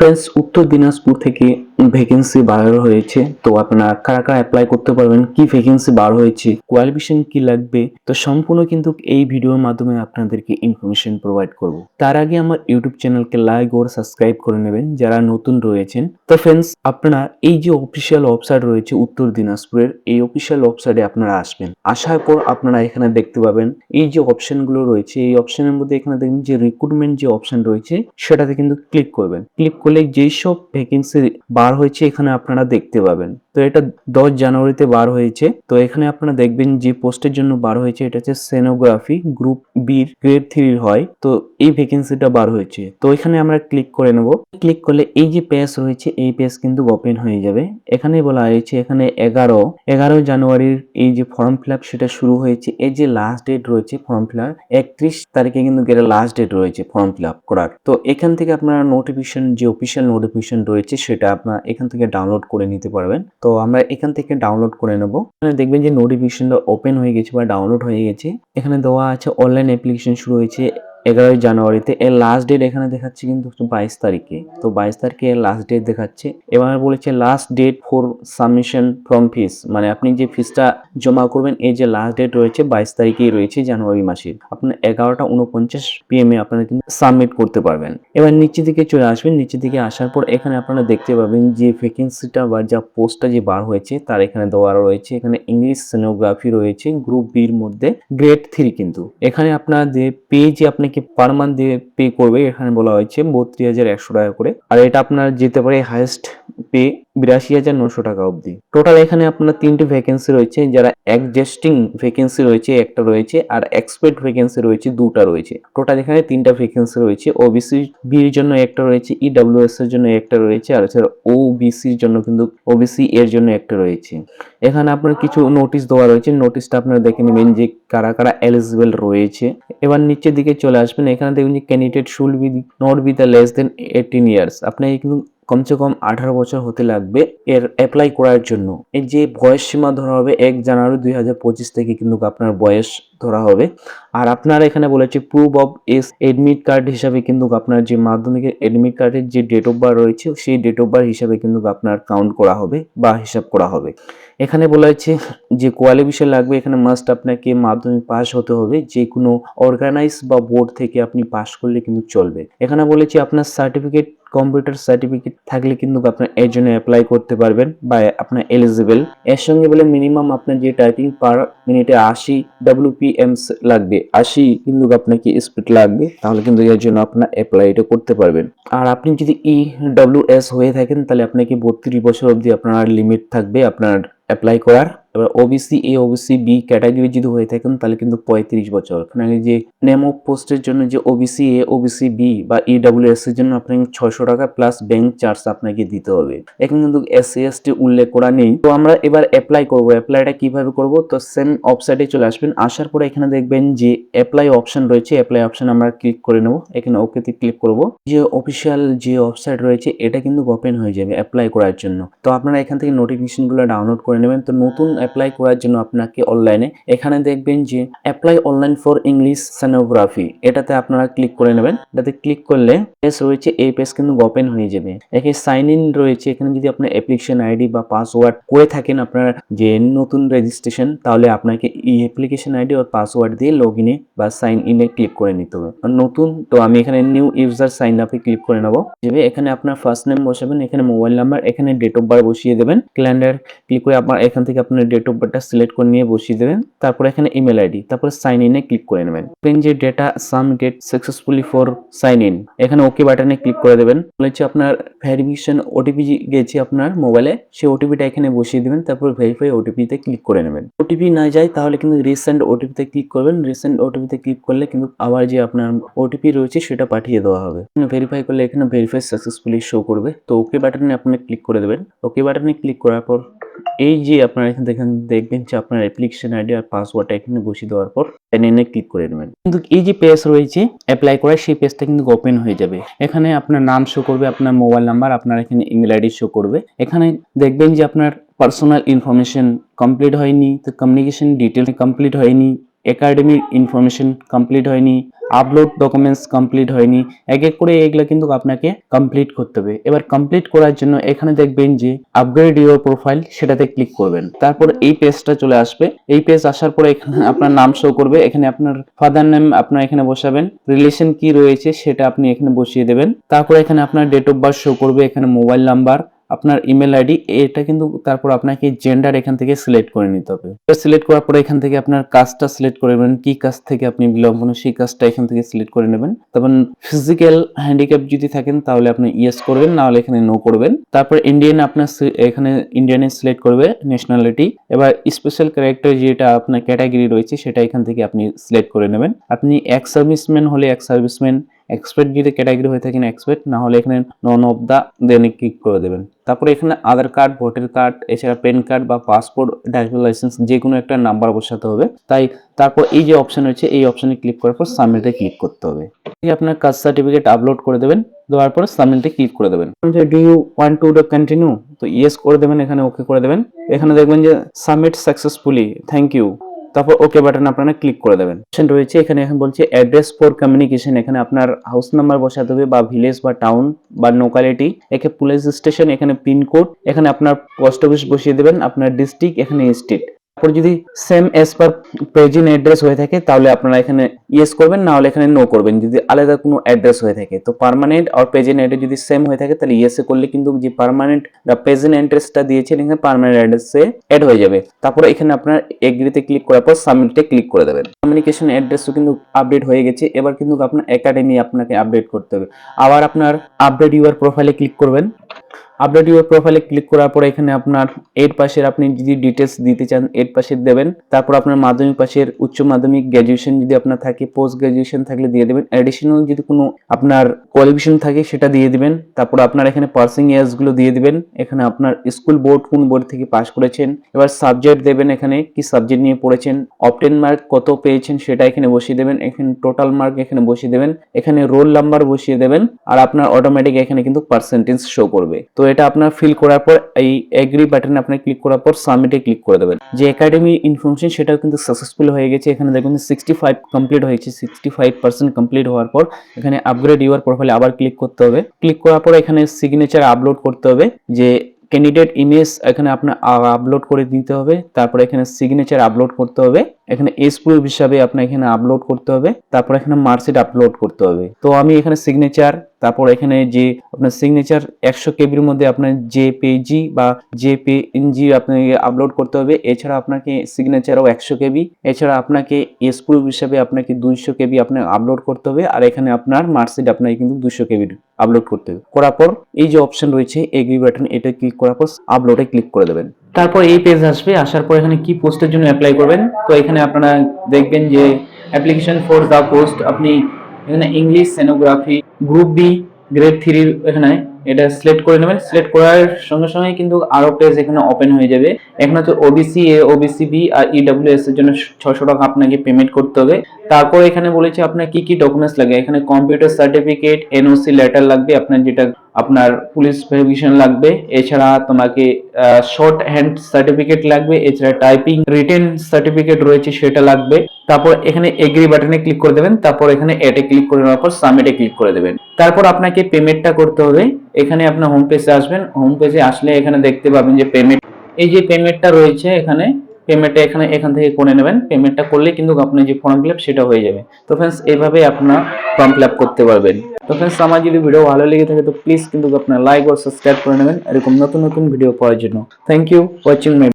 Friends উত্তর দিনাজপুর থেকে vacancy বার হয়েছে, তো আপনারা কারা কারা অ্যাপ্লাই করতে পারবেন, কি ভ্যাকেন্সি বার হয়েছে কোয়ালিফিকেশন কি লাগবে, তো সম্পূর্ণ কিন্তু এই ভিডিওর মাধ্যমে আপনাদেরকে ইনফরমেশন প্রোভাইড করব। তার আগে আমার ইউটিউব চ্যানেলকে লাইক ও সাবস্ক্রাইব করে নেবেন, যারা নতুন রয়েছেন। তো ফ্রেন্ডস আপনারা এই যে অফিসিয়াল ওয়েবসাইট রয়েছে উত্তর দিনাজপুরের, এই অফিসিয়াল ওয়েবসাইটে আপনারা আসবেন। আসার পর আপনারা এখানে দেখতে পাবেন, এই যে অপশনগুলো রয়েছে, এই অপশনের মধ্যে এখানে দেখবেন যে রিক্রুটমেন্ট যে অপশন রয়েছে, সেটাতে কিন্তু ক্লিক করবেন। ক্লিক করলে যেই সব ভ্যাকেন্সি হয়েছে এখানে আপনারা দেখতে পাবেন। তো এটা দশ জানুয়ারিতে বার হয়েছে। তো এখানে আপনারা দেখবেন যে পোস্টের জন্য বার হয়েছে, এটা হচ্ছে সেনোগ্রাফি গ্রুপ বির গ্রেড থ্রির হয়। তো এই ভ্যাকেন্সিটা বার হয়েছে। তো এখানে আমরা ক্লিক করে নেব। ক্লিক করলে এই যে পেজ রয়েছে, এই পেজ কিন্তু ওপেন হয়ে যাবে। এখানে বলা হয়েছে, এখানে এগারো এগারো জানুয়ারির এই যে ফর্ম ফিল সেটা শুরু হয়েছে। এই যে লাস্ট ডেট রয়েছে ফর্ম ফিল আপ একত্রিশ তারিখে কিন্তু এটা লাস্ট ডেট রয়েছে ফর্ম ফিল করার। তো এখান থেকে আপনারা নোটিফিকেশন যে অফিসিয়াল নোটিফিকেশন রয়েছে, সেটা আপনারা এখান থেকে ডাউনলোড করে নিতে পারবেন। তো আমরা এখান থেকে ডাউনলোড করে নেব। এখানে দেখবেন যে নোটিফিকেশনটা ওপেন হয়ে গেছে বা ডাউনলোড হয়ে গেছে। এখানে দেওয়া আছে অনলাইন অ্যাপ্লিকেশন শুরু হয়েছে। এগারোই জানুয়ারিতে, এর লাস্ট ডেট এখানে দেখাচ্ছে কিন্তু বাইশ তারিখে। তো বাইশ তারিখে এর লাস্ট ডেট দেখাচ্ছে। এবার বলেছে last date for submission from fees মানে আপনি যে ফিসটা জমা করবেন, এই যে লাস্ট ডেট রয়েছে বাইশ তারিখেই রয়েছে জানুয়ারি মাসের। আপনার এগারোটা উনপঞ্চাশ পিএম এ আপনারা কিন্তু সাবমিট করতে পারবেন। এবার নিচে দিকে চলে আসবেন। নিচে দিকে আসার পর এখানে আপনারা দেখতে পাবেন যে ভ্যাকেন্সিটা বা যা পোস্টটা যে বার হয়েছে, তার এখানে দেওয়া রয়েছে। এখানে ইংলিশ সেনোগ্রাফি রয়েছে গ্রুপ বির মধ্যে গ্রেড থ্রি কিন্তু। এখানে আপনার যে পে যে আপনাকে পার মান্থ দিয়ে পে করবে? এখানে বলা হয়েছে বত্রিশ হাজার একশো টাকা করে। আর এটা আপনার যেতে পারে হাইয়েস্ট পে বিরাশি হাজার নশো টাকা অবধি। টোটাল এখানে আপনার তিনটে ভ্যাকেন্সি রয়েছে, যারা একজাস্টিং ভ্যাকেন্সি রয়েছে, একটা রয়েছে, আর এক্সপেক্ট ভ্যাকেন্সি রয়েছে, দুটা রয়েছে। টোটাল এখানে তিনটা ভ্যাকেন্সি রয়েছে ওবিসি বির জন্য একটা রয়েছে ইডাব্লিউএস এর জন্য একটা রয়েছে, আর এছাড়া ওবিসির জন্য কিন্তু ওবিসি এর জন্য একটা রয়েছে। এখানে আপনার কিছু নোটিশ দেওয়া রয়েছে নোটিশটা আপনারা দেখে নেবেন যে কারা কারা এলিজিবল রয়েছে। এবার নিচের দিকে চলে আসবেন, এখানে দেখবেন যে candidate should be not be the less than eighteen years আপনার কিন্তু কমসে কম আঠারো বছর হতে লাগবে এর অ্যাপ্লাই করার জন্য। এই যে বয়স সীমা ধরা হবে এক জানুয়ারি দুই হাজার পঁচিশ থেকে কিন্তু আপনার বয়স ধরা হবে। আর আপনার এখানে বলেছে proof of as admit card হিসাবে কিন্তু আপনার যে মাধ্যমিকের এডমিট কার্ডের যে ডেট অফ বার্থ রয়েছে, সেই ডেট অফ বার্থ হিসাবে কিন্তু আপনার কাউন্ট করা হবে বা হিসাব করা হবে। এখানে বলা হয়েছে যে কোয়ালিফিকেশন লাগবে, এখানে মাস্ট আপনাকে মাধ্যমিক পাস হতে হবে। যে কোনো অর্গানাইজ বা বোর্ড থেকে আপনি পাস করলে কিন্তু চলবে। এখানে বলেছি আপনার সার্টিফিকেট কম্পিউটার সার্টিফিকেট থাকলে কিন্তু আপনার এর জন্য অ্যাপ্লাই করতে পারবেন বা আপনার এলিজিবল এর সঙ্গে বলে মিনিমাম আপনার যে টাইপিং পার মিনিটে আশি ডাব্লিউপিএমস লাগবে। আশি কিন্তু আপনাকে স্পিড লাগবে, তাহলে কিন্তু এর জন্য আপনার অ্যাপ্লাই এটা করতে পারবেন। আর আপনি যদি ই ডাব্লিউ এস হয়ে থাকেন, তাহলে আপনাকে বত্রিশ বছর অবধি আপনার লিমিট থাকবে আপনার অ্যাপ্লাই করার। এবার OBC A OBC B category যদি হয়ে থাকেন, তাহলে কিন্তু পঁয়ত্রিশ বছর। এখানে যে নেম অফ পোস্টের জন্য যে ওবিসি এ ওবিসি বি বা ইডাব্লিউ এস এর জন্য আপনাকে ছয়শো টাকা প্লাস ব্যাংক চার্জ আপনাকে দিতে হবে। এখানে কিন্তু এস সি এস টি উল্লেখ করা নেই। তো আমরা এবার অ্যাপ্লাই করব। অ্যাপ্লাইটা কীভাবে করব? তো সেম ওয়েবসাইটে চলে আসবেন। আসার পরে এখানে দেখবেন যে অ্যাপ্লাই অপশন রয়েছে। অ্যাপ্লাই অপশন আমরা ক্লিক করে নেব। এখানে ওকেতে ক্লিক করব। যে অফিসিয়াল যে ওয়েবসাইট রয়েছে, এটা কিন্তু ওপেন হয়ে যাবে অ্যাপ্লাই করার জন্য। তো আপনারা এখান থেকে নোটিফিকেশনগুলো ডাউনলোড করে নেবেন। তো নতুন অ্যাপ্লাই করার জন্য আপনাকে অনলাইনে এখানে দেখবেন যে apply online for English stenography এটাতে আপনারা ক্লিক করে নেবেন। এটাতে ক্লিক করলে পেজ রয়েছে, এই পেজ কিন্তু ওপেন হয়ে যাবে। এখানে সাইন ইন রয়েছে, এখানে যদি আপনার অ্যাপ্লিকেশন আইডি বা পাসওয়ার্ড করে থাকেন আপনার যে নতুন রেজিস্ট্রেশন তাহলে আপনাকে এই অ্যাপ্লিকেশন আইডি আর পাসওয়ার্ড দিয়ে লগ ইনে বা সাইন ইনে ক্লিক করে নিতে হবে। নতুন, তো আমি এখানে নিউ ইউজার সাইন আপে ক্লিক করে নেব। এখানে আপনার ফার্স্ট নেম বসাবেন, এখানে মোবাইল নাম্বার এখানে ডেট অফ বার্থ বসিয়ে দেবেন। ক্যালেন্ডার ক্লিক করে আপনার, এখান থেকে আপনার ডেট অফ বার্থটা সিলেক্ট করে নিয়ে বসিয়ে দেবেন। তারপর এখানে ইমেল আইডি, তারপর সাইন ইনে ক্লিক করে নেবেন। যে data some get successfully for sign in এখানে ওকে বাটনে ক্লিক করে দেবেন। বলেছে আপনার ভেরিফিকেশন ওটিপি গেছে আপনার মোবাইলে সেই ওটিপিটা এখানে বসিয়ে দেবেন। তারপর ভেরিফাই ওটিপিতে ক্লিক করে নেবেন। ওটিপি না যায় তাহলে কিন্তু রিসেন্ট ওটিপিতে ক্লিক করবেন। রিসেন্ট ওটিপিতে ক্লিক করলে কিন্তু আবার যে আপনার ওটিপি রয়েছে সেটা পাঠিয়ে দেওয়া হবে। ভেরিফাই করলে এখানে ভেরিফাই সাকসেসফুলি শো করবে। তো ওকে বাটনে আপনি ক্লিক করে দেবেন। ওকে বাটনে ক্লিক করার পর এই যে আপনারা এখানে দেখেন দেখবেন যে আপনার অ্যাপ্লিকেশন আইডি আর পাসওয়ার্ডটা এখানে বসিয়ে দেওয়ার পর এনে ক্লিক করে নেবেন। কিন্তু এই যে পেজ রয়েছে অ্যাপ্লাই করার সেই পেজটা কিন্তু ওপেন হয়ে যাবে। এখানে আপনার নাম শো করবে, আপনার মোবাইল নাম্বার আপনার এখানে ইমেল আইডি শো করবে। এখানে দেখবেন যে আপনার পার্সোনাল ইনফরমেশন কমপ্লিট হয়নি, তো কমিউনিকেশন ডিটেল কমপ্লিট হয়নি একাডেমিক ইনফরমেশন কমপ্লিট হয়নি আপলোড ডকুমেন্টস কমপ্লিট হয়নি। এক এক করে এগুলো কিন্তু আপনাকে কমপ্লিট করতে হবে। এবার কমপ্লিট করার জন্য এখানে দেখবেন যে আপগ্রেড ইউর প্রোফাইল সেটাতে ক্লিক করবেন। তারপর এই পেজটা চলে আসবে। এই পেজ আসার পরে এখানে আপনার নাম শো করবে। এখানে আপনার ফাদার নেম আপনার এখানে বসাবেন। রিলেশন কি রয়েছে সেটা আপনি এখানে বসিয়ে দেবেন। তারপর এখানে আপনার ডেট অফ বার্থ শো করবে। এখানে মোবাইল নাম্বার আপনার ইমেল আইডি এটা কিন্তু তারপর আপনাকে জেন্ডার এখান থেকে সিলেক্ট করে নিতে হবে। সিলেক্ট করার পরে এখান থেকে আপনার কাজটা সিলেক্ট করে নেবেন, কি কাজ থেকে আপনি বিলং করেন সেই কাজটা এখান থেকে সিলেক্ট করে নেবেন। তারপর ফিজিক্যাল হ্যান্ডিক্যাপ যদি থাকেন, তাহলে আপনি ইয়েস করবেন না হলে এখানে নো করবেন। তারপর ইন্ডিয়ান আপনার এখানে ইন্ডিয়ানে সিলেক্ট করবে ন্যাশনালিটি এবার স্পেশাল ক্যারেক্টার যেটা আপনার ক্যাটাগরি রয়েছে, সেটা এখান থেকে আপনি সিলেক্ট করে নেবেন। আপনি এক্স সার্ভিসম্যান হলে এক্স সার্ভিসম্যান এক্সপার্ট যদি ক্যাটাগরি হয়ে থাকেন এক্সপার্ট না হলে এখানে none of the then click করে দেবেন। তারপরে এখানে আধার কার্ড ভোটার কার্ড এছাড়া পেন কার্ড বা পাসপোর্ট ড্রাইভিং লাইসেন্স যে কোনো একটা নাম্বার বসাতে হবে। তাই তারপর এই যে অপশন রয়েছে, এই অপশনে ক্লিক করার পর সাবমিটে ক্লিক করতে হবে। আপনার কাস্ট সার্টিফিকেট আপলোড করে দেবেন, দেওয়ার পরে সাবমিটে ক্লিক করে দেবেন। Do you want to continue তো ইয়েস করে দেবেন, এখানে ওকে করে দেবেন। এখানে দেখবেন যে সাবমিট সাকসেসফুলি থ্যাংক ইউ তারপর ওকে বাটন আপনারা ক্লিক করে দেবেন। অপশন রয়েছে, এখানে এখন বলছে অ্যাড্রেস ফর কমিউনিকেশন এখানে আপনার হাউস নাম্বার বসাতে হবে বা ভিলেজ বা টাউন বা লোকালিটি একে পুলিশ স্টেশন এখানে পিনকোড এখানে আপনার পোস্ট অফিস বসিয়ে দেবেন, আপনার ডিস্ট্রিক্ট এখানে স্টেট তারপর যদি same as per present address হয়ে থাকে, তাহলে আপনারা এখানে ইয়েস করবেন, না হলে এখানে নো করবেন। যদি আলাদা কোনো অ্যাড্রেস হয়ে থাকে, তো পার্মানেন্ট আর প্রেজেন্ট অ্যাড্রেস যদি সেম হয়ে থাকে, তাহলে ইয়েসে করলে কিন্তু যে পার্মানেন্ট প্রেজেন্ট অ্যাড্রেসটা দিয়েছেন, এখানে পার্মানেন্ট অ্যাড্রেসে অ্যাড হয়ে যাবে। তারপরে এখানে আপনার এগ্রিতে ক্লিক করার পর সাবমিটে ক্লিক করে দেবেন। কমিউনিকেশন অ্যাড্রেসও কিন্তু আপডেট হয়ে গেছে। এবার কিন্তু আপনার একাডেমি আপনাকে আপডেট করতে হবে। আবার আপনার আপডেট ইউর প্রোফাইলে ক্লিক করবেন। আপডেট ইউর প্রোফাইলে ক্লিক করার পর এখানে আপনার এর পাশের আপনি যদি ডিটেলস দিতে চান, এর পাশের দেবেন। তারপর আপনার মাধ্যমিক পাশের উচ্চ মাধ্যমিক গ্র্যাজুয়েশন যদি আপনার থাকে পোস্ট গ্র্যাজুয়েশন থাকলে দিয়ে দেবেন। অ্যাডিশনাল যদি কোনো আপনার কোয়ালিফিকেশন থাকে, সেটা দিয়ে দিবেন। তারপর আপনার এখানে পার্সিং ইয়ার্সগুলো দিয়ে দিবেন। এখানে আপনার স্কুল বোর্ড কোন বোর্ড থেকে পাস করেছেন। এবার সাবজেক্ট দেবেন এখানে, কি সাবজেক্ট নিয়ে পড়েছেন। অপটেন মার্ক কত পেয়েছেন, সেটা এখানে বসিয়ে দেবেন। এখানে টোটাল মার্ক এখানে বসিয়ে দেবেন। এখানে রোল নাম্বার বসিয়ে দেবেন। আর আপনার অটোমেটিক এখানে কিন্তু পার্সেন্টেজ শো করবে। তো এটা আপনার ফিল করার পর এই এগ্রি বাটনে আপনি ক্লিক করার পর সাবমিটে ক্লিক করে দেবেন। যে একাডেমি ইনফরমেশন সেটাও কিন্তু সাকসেসফুল হয়ে গেছে। এখানে দেখুন সিক্সটি ফাইভ কমপ্লিট হয়েছে। সিক্সটি ফাইভ পার্সেন্ট কমপ্লিট হওয়ার পর এখানে আপগ্রেড ইউর প্রোফাইলে আবার ক্লিক করতে হবে। ক্লিক করার পর এখানে সিগনেচার আপলোড করতে হবে যে ক্যান্ডিডেট ইমেজ এখানে আপনার আপলোড করে দিতে হবে। তারপর এখানে সিগনেচার আপলোড করতে হবে। এখানে এস প্রুফ হিসাবে আপনার এখানে আপলোড করতে হবে। তারপর এখানে মার্কশিট আপলোড করতে হবে। তো আমি এখানে সিগনেচার তারপর এখানে যে আপনার সিগনেচার একশো কেবির মধ্যে আপনার যে পেজি বা যে পেএনজি আপনাকে আপলোড করতে হবে। এছাড়া আপনাকে সিগনেচারও একশো কেবি। এছাড়া আপনাকে এস প্রুফ হিসাবে আপনাকে দুইশো কেবি আপনার আপলোড করতে হবে। আর এখানে আপনার মার্কশিট আপনাকে কিন্তু দুশো কেবির আপলোড করতে হবে। করার পর এই যে অপশন রয়েছে এগ্রি বাটন এটা ক্লিক করার পর আপলোডে ক্লিক করে দেবেন। তারপর এই পেজ আসবে, আসার পর এখানে কি পোস্টের জন্য অ্যাপ্লাই করবেন? তো এখানে আপনারা দেখবেন যে অ্যাপ্লিকেশন ফর দ্য পোস্ট আপনি এখানে English stenography group B grade থ্রির এখানে এটা সিলেক্ট করে নেবেন। সিলেক্ট করার সঙ্গে সঙ্গে কিন্তু আরও পেজ এখানে ওপেন হয়ে যাবে। এখানে হচ্ছে ওবিসি এ ওবিসি বি আর ইডব্লিউএস এর জন্য ছশো টাকা আপনাকে পেমেন্ট করতে হবে। তারপর এখানে বলেছে আপনার কি কি ডকুমেন্টস লাগে? এখানে কম্পিউটার সার্টিফিকেট এনওসি লেটার লাগবে, আপনার যেটা আপনার পুলিশ ভেরিফিকেশন লাগবে, এছাড়া তোমাকে শর্ট হ্যান্ড সার্টিফিকেট লাগবে, এছাড়া টাইপিং রিটেন সার্টিফিকেট রয়েছে সেটা লাগবে। তারপর এখানে এগ্রি বাটনে ক্লিক করে দেবেন, তারপর এখানে এটে ক্লিক করে নেওয়ার পর সাবমিটে ক্লিক করে দেবেন। তারপর আপনাকে পেমেন্টটা করতে হবে। এখানে আপনার হোম পেজে আসবেন হোম পেজে আসলে এখানে দেখতে পাবেন যে পেমেন্ট এই যে পেমেন্টটা রয়েছে এখানে পেমেন্টটা এখানে, এখান থেকে করে নেবেন। পেমেন্টটা করলে কিন্তু আপনার যে ফর্ম ফিল সেটা হয়ে যাবে। তো ফ্রেন্ডস এইভাবে আপনার ফর্ম ফিল করতে পারবেন। তো ফ্রেন্ডস আমার যদি ভিডিও ভালো লেগে থাকে, তো প্লিজ কিন্তু আপনার লাইক ও সাবস্ক্রাইব করে নেবেন। এরকম নতুন নতুন ভিডিও পাওয়ার জন্য। Thank you watching my